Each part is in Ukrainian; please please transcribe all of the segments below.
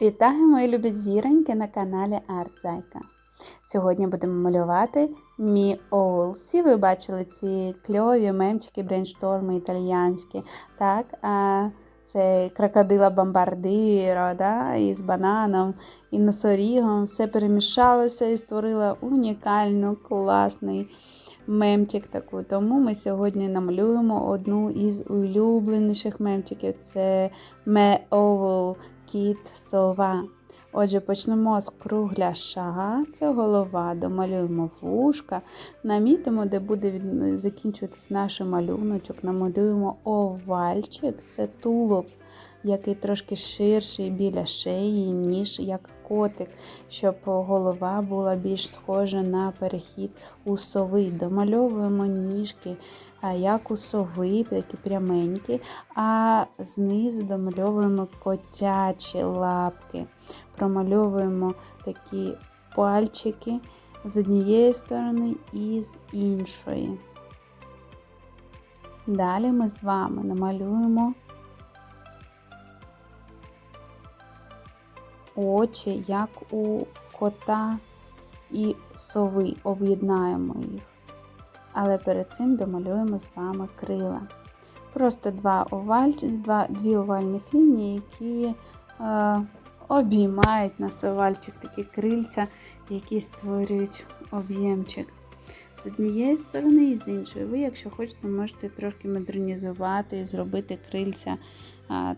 Вітаю, мої любі зіроньки на каналі Артзайка. Сьогодні будемо малювати Мі Оул. Всі ви бачили ці кльові мемчики, брейншторми італіянські. Так, а це крокодила бомбардиро, да, із бананом, і носорігом. Все перемішалося і створила унікальну, класний мемчик таку. Тому ми сьогодні намалюємо одну із улюбленіших мемчиків. Це Оул кіт сова. Отже, почнемо з кругляша, це голова, домалюємо вушка, намітимо, де буде закінчуватись наш малюночок, намалюємо овальчик, це тулуб, який трошки ширший біля шиї, ніж як котик, щоб голова була більш схожа на перехід у сови. Домальовуємо ніжки, як у сови, такі пряменькі, а знизу домальовуємо котячі лапки. Промальовуємо такі пальчики з однієї сторони і з іншої. Далі ми з вами намалюємо очі, як у кота і сови, об'єднаємо їх. Але перед цим домалюємо з вами крила. Просто два оваль, два, дві овальних лінії, які е, обіймають нас овальчик, такі крильця, які створюють об'ємчик. З однієї сторони і з іншої. Ви, якщо хочете, можете трошки модернізувати і зробити крильця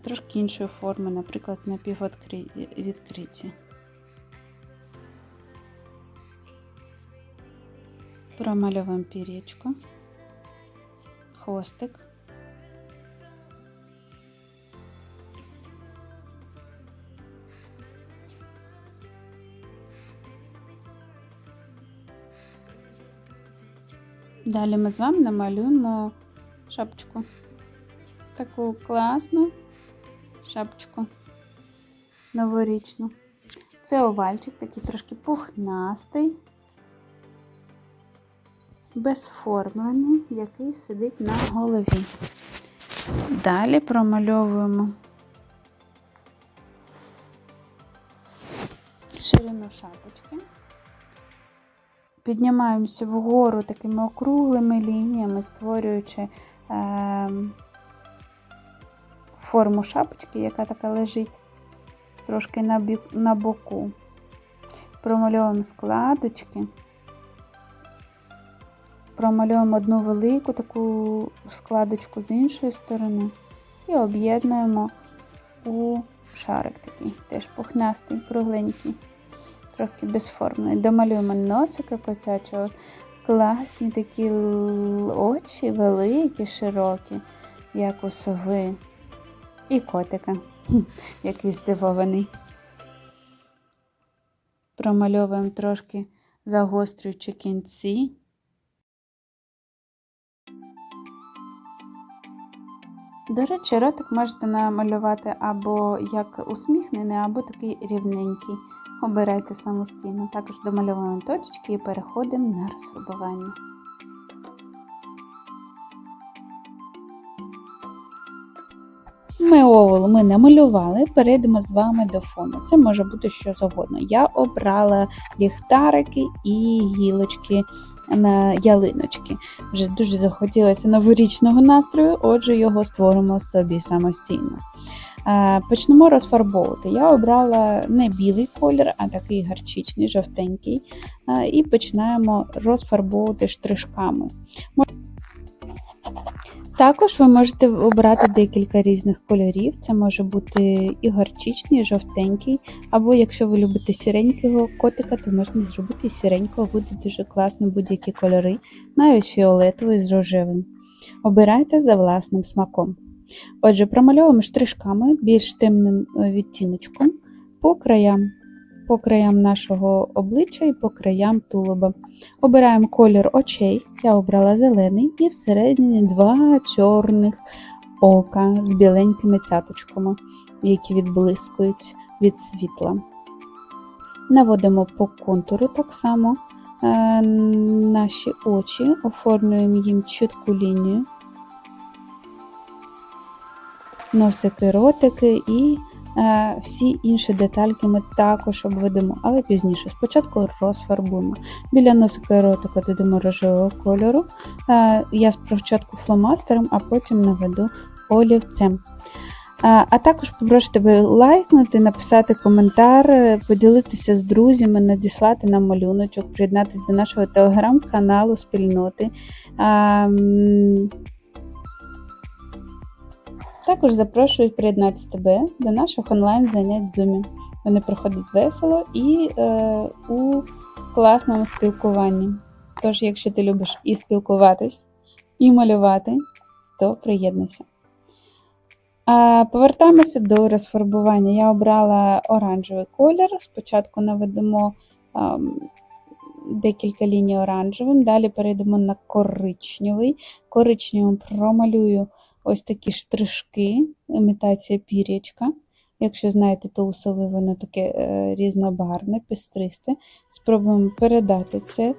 трошки іншої форми, наприклад, напіввідкриті. Промальовуємо пір'ячко, хвостик. Далі ми з вами намалюємо шапочку. Таку класну шапочку новорічну. Це овальчик, такий трошки пухнастий, безформлений, який сидить на голові. Далі промальовуємо ширину шапочки. Піднімаємося вгору такими округлими лініями, створюючи е, форму шапочки, яка така лежить трошки на, бік, на боку. Промальовуємо складочки, промальовуємо одну велику таку складочку з іншої сторони і об'єднуємо у шарик такий, теж пухнастий, кругленький трохи безформний. Домалюємо носика котячого. Класні такі очі великі, широкі, як у сови. І котика, який здивований. Промальовуємо трошки загострюючи кінці. До речі, ротик можете намалювати або як усміхнений, або такий рівненький. Обирайте самостійно. Також домальовуємо точечки і переходимо на розфарбування. Ми овол ми намалювали, перейдемо з вами до фону. Це може бути що завгодно. Я обрала ліхтарики і гілочки на ялиночки. Вже дуже захотілося новорічного настрою, отже, його створимо собі самостійно. Почнемо розфарбовувати. Я обрала не білий колір, а такий гарчичний, жовтенький, і починаємо розфарбовувати штришками. Також ви можете обрати декілька різних кольорів. Це може бути і горчичний, і жовтенький, або якщо ви любите сіренького котика, то можна зробити сіренького, буде дуже класно будь-які кольори, навіть фіолетовий з рожевим. Обирайте за власним смаком. Отже, промальовуємо штришками більш темним е, відтіночком по краям по краям нашого обличчя і по краям тулуба. Обираємо колір очей, я обрала зелений, і всередині два чорних ока з біленькими цяточками, які відблискують від світла. Наводимо по контуру так само е, наші очі, оформлюємо їм чітку лінію носики, ротики і Всі інші детальки ми також обведемо, але пізніше. Спочатку розфарбуємо. Біля носика ротика додамо рожевого кольору. Е, Я спочатку фломастером, а потім наведу олівцем. А а також попрошу тебе лайкнути, написати коментар, е, поділитися з друзями, надіслати нам малюночок, приєднатися до нашого телеграм-каналу спільноти. Також запрошую приєднатися тебе до наших онлайн-занять в Zoom. Вони проходять весело і е, у класному спілкуванні. Тож, якщо ти любиш і спілкуватись, і малювати, то приєднуйся. А, Повертаємося до розфарбування. Я обрала оранжевий колір. Спочатку наведемо а, декілька ліній оранжевим, далі перейдемо на коричневий. Коричневим промалюю ось такі штришки, імітація пір'ячка. Якщо знаєте, то у воно таке е, різнобарвне, пестристе. Спробуємо передати це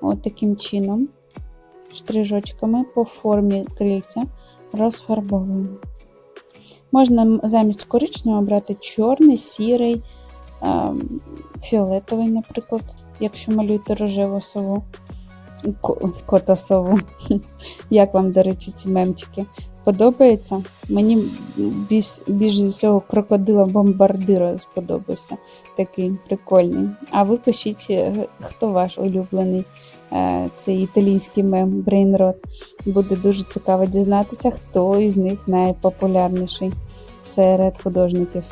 от таким чином, штрижочками по формі крильця розфарбовуємо. Можна замість коричневого брати чорний, сірий, фіолетовий, наприклад, якщо малюєте рожеву сову, котосову. Як вам, до речі, ці мемчики? Подобається? Мені більш більш з всього крокодила бомбардира сподобався. Такий прикольний. А ви пишіть, е, хто ваш улюблений е, цей італійський мем Brainrot. Буде дуже цікаво дізнатися, хто із них найпопулярніший серед художників.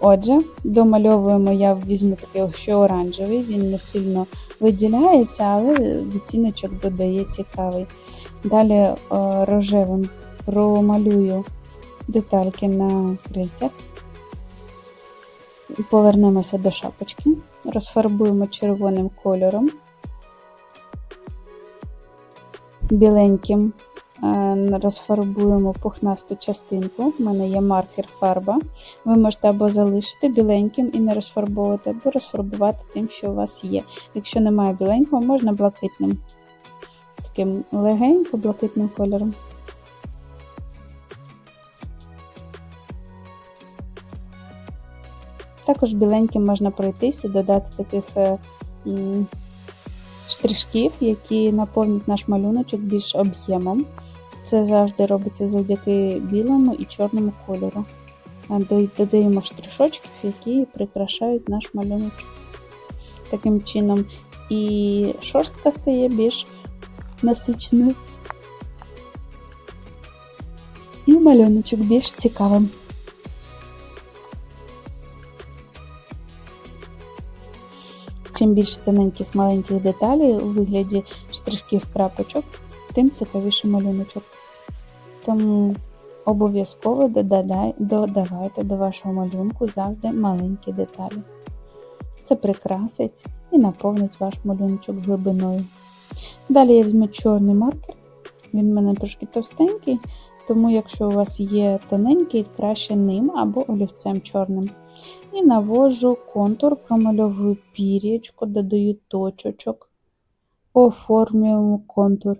Отже, домальовуємо, я візьму такий що оранжевий, він не сильно виділяється, але відтіночок додає цікавий. Далі е, рожевим промалюю детальки на крильцях. Повернемося до шапочки, розфарбуємо червоним кольором, біленьким Е, розфарбуємо пухнасту частинку. У мене є маркер фарба. Ви можете або залишити біленьким і не розфарбовувати, або розфарбувати тим, що у вас є. Якщо немає біленького, можна блакитним, таким легенько блакитним кольором. Також біленьким можна пройтись і додати таких е, штришків, які наповнять наш малюночок більш об'ємом. Це завжди робиться завдяки білому і чорному кольору. Додаємо штришочків, які прикрашають наш малюночок. Таким чином і шорстка стає більш насиченою. І малюночок більш цікавим. Чим більше тоненьких маленьких деталей у вигляді штришків крапочок, тим цікавіший малюночок. Тому обов'язково додавайте до вашого малюнку завжди маленькі деталі. Це прикрасить і наповнить ваш малюночок глибиною. Далі я візьму чорний маркер, він в мене трошки товстенький, тому якщо у вас є тоненький, краще ним або олівцем чорним. І навожу контур, промальовую пірічку, додаю точочок, оформлюємо контур.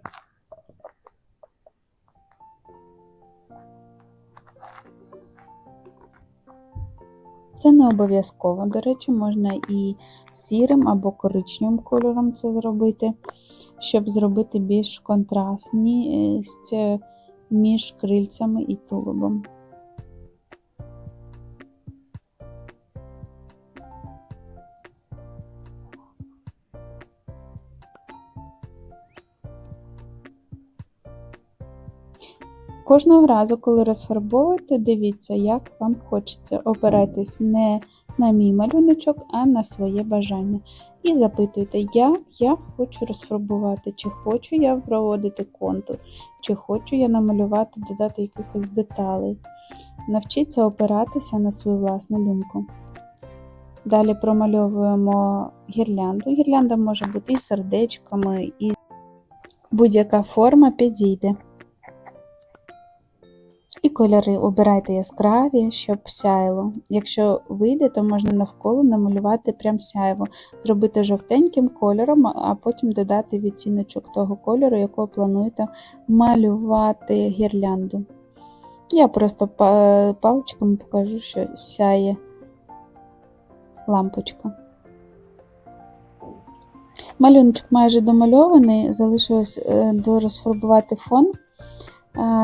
Це не обов'язково, до речі, можна і сірим або коричневим кольором це зробити, щоб зробити більш контрастність е, між крильцями і тулубом. Кожного разу, коли розфарбовуєте, дивіться, як вам хочеться. Опирайтесь не на мій малюночок, а на своє бажання. І запитуйте, я я хочу розфарбувати, чи хочу я проводити контур, чи хочу я намалювати, додати якихось деталей. Навчіться опиратися на свою власну думку. Далі промальовуємо гірлянду. Гірлянда може бути і сердечками, і будь-яка форма підійде. І кольори обирайте яскраві, щоб сяйло. Якщо вийде, то можна навколо намалювати прям сяйво, зробити жовтеньким кольором, а потім додати відтіночок того кольору, якого плануєте малювати гірлянду. Я просто паличками покажу, що сяє лампочка. Малюночок майже домальований, залишилось е, дорозфарбувати фон.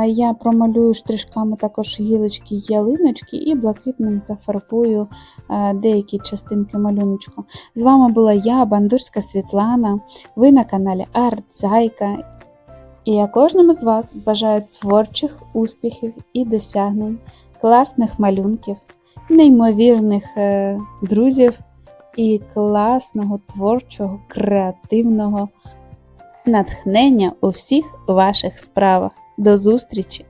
Я промалюю штришками також гілочки ялиночки і блакитним зафарбую е, деякі частинки малюночку. З вами була я, Бандурська Світлана. Ви на каналі Арт Зайка. І я кожному з вас бажаю творчих успіхів і досягнень, класних малюнків, неймовірних е, друзів і класного творчого, креативного натхнення у всіх ваших справах. До зустрічі!